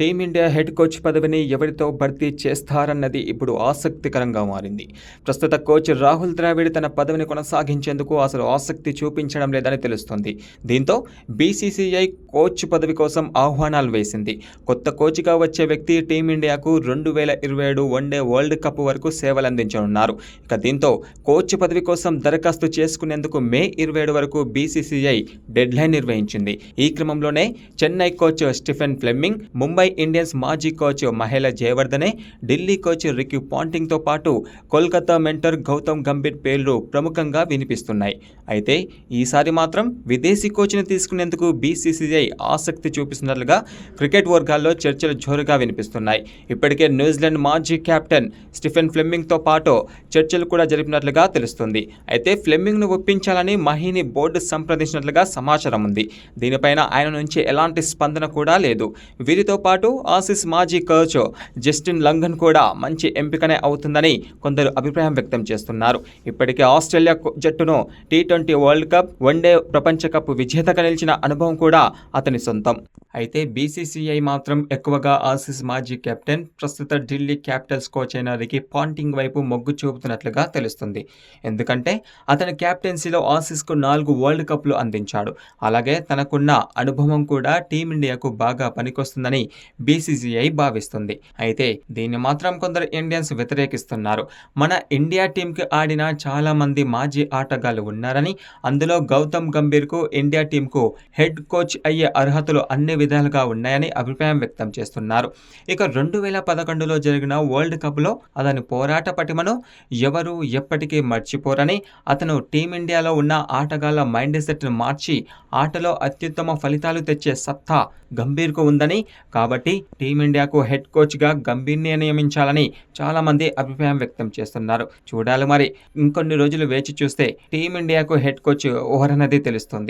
Team India head coach పదవిని ఎవరితో భర్తీ చేస్తారన్నది ఇప్పుడు ఆసక్తికరంగా మారింది. ప్రస్తుత కోచ్ రాహుల్ ద్రావిడ్ తన పదవిని కొనసాగించేందుకు అసలు ఆసక్తి చూపించడం లేదని తెలుస్తోంది. దీంతో బీసీసీఐ కోచ్ పదవి కోసం ఆహ్వానాలు వేసింది. కొత్త కోచ్గా వచ్చే వ్యక్తి టీమిండియాకు రెండు వేల ఇరవై ఏడు వన్డే వరల్డ్ కప్ వరకు సేవలందించనున్నారు. ఇక దీంతో కోచ్ పదవి కోసం దరఖాస్తు చేసుకునేందుకు మే ఇరవై ఏడు వరకు బీసీసీఐ డెడ్లైన్ నిర్వహించింది. ఈ క్రమంలోనే Chennai coach Stephen Fleming Mumbai Indians మాజీ coach Mahela Jayawardene Delhi coach Ricky పాంటింగ్తో పాటు కోల్కతా మెంటర్ గౌతమ్ గంభీర్ పేర్లు ప్రముఖంగా వినిపిస్తున్నాయి. అయితే ఈసారి మాత్రం విదేశీ కోచ్ని తీసుకునేందుకు బీసీసీఐ ఆసక్తి చూపిస్తున్నట్లుగా క్రికెట్ వర్గాల్లో చర్చలు జోరుగా వినిపిస్తున్నాయి. ఇప్పటికే న్యూజిలాండ్ మాజీ కెప్టెన్ స్టిఫెన్ ఫ్లెమ్మింగ్తో పాటు చర్చలు కూడా జరిపినట్లుగా తెలుస్తుంది. అయితే ఫ్లెమ్మింగ్ను ఒప్పించాలని మహీని బోర్డు సంప్రదించినట్లుగా సమాచారం ఉంది. దీనిపైన ఆయన నుంచి ఎలాంటి స్పందన కూడా లేదు. వీరితో పాటు ఆసిస్ మాజీ కోచ్ జస్టిన్ లంఘన్ కూడా మంచి ఎంపికనే అవుతుందని కొందరు అభిప్రాయం వ్యక్తం చేస్తున్నారు. ఇప్పటికే ఆస్ట్రేలియా జట్టును T twenty World Cup one day ప్రపంచ కప్ విజేతగా నిలిచిన అనుభవం కూడా అతని సొంతం. అయితే బీసీసీఐ మాత్రం ఎక్కువగా ఆసిస్ మాజీ కెప్టెన్ ప్రస్తుత ఢిల్లీ క్యాపిటల్స్ కోచ్ అయిన రికీ పాంటింగ్ వైపు మొగ్గు చూపుతున్నట్లుగా తెలుస్తుంది. ఎందుకంటే అతని క్యాప్టెన్సీలో ఆసిస్కు నాలుగు వరల్డ్ కప్లు అందించాడు. అలాగే తనకున్న అనుభవం కూడా టీమిండియాకు బాగా పనికొస్తుందని బీసీసీఐ భావిస్తుంది. అయితే దీన్ని మాత్రం కొందరు ఇండియన్స్ వ్యతిరేకిస్తున్నారు. మన ఇండియా టీంకి ఆడిన చాలా మంది మాజీ ఆటగాళ్ళు ఉన్నారని అందులో గౌతమ్ గంభీర్కు ఇండియా టీంకు హెడ్ కోచ్ అయ్యే అర్హతలు అన్ని విధాలుగా ఉన్నాయని అభిప్రాయం వ్యక్తం చేస్తున్నారు. ఇక రెండు వేల పదకొండులో జరిగిన వరల్డ్ కప్లో అతని పోరాట పటిమను ఎవరు ఎప్పటికీ మర్చిపోరని అతను టీమిండియాలో ఉన్న ఆటగాళ్ళ మైండ్ సెట్ను మార్చి ఆటలో అత్యుత్తమ ఫలితాలు తెచ్చే సత్తా గంభీర్కు ఉందని కాబట్టి టీమిండియాకు హెడ్ కోచ్గా గంభీర్ని నియమించాలని చాలా మంది అభిప్రాయం వ్యక్తం చేస్తున్నారు. చూడాలి మరి. ఇంకొన్ని రోజులు వేచి చూస్తే టీమిండియాకు హెడ్ కోచ్ ఓహరనది తెలుస్తుంది.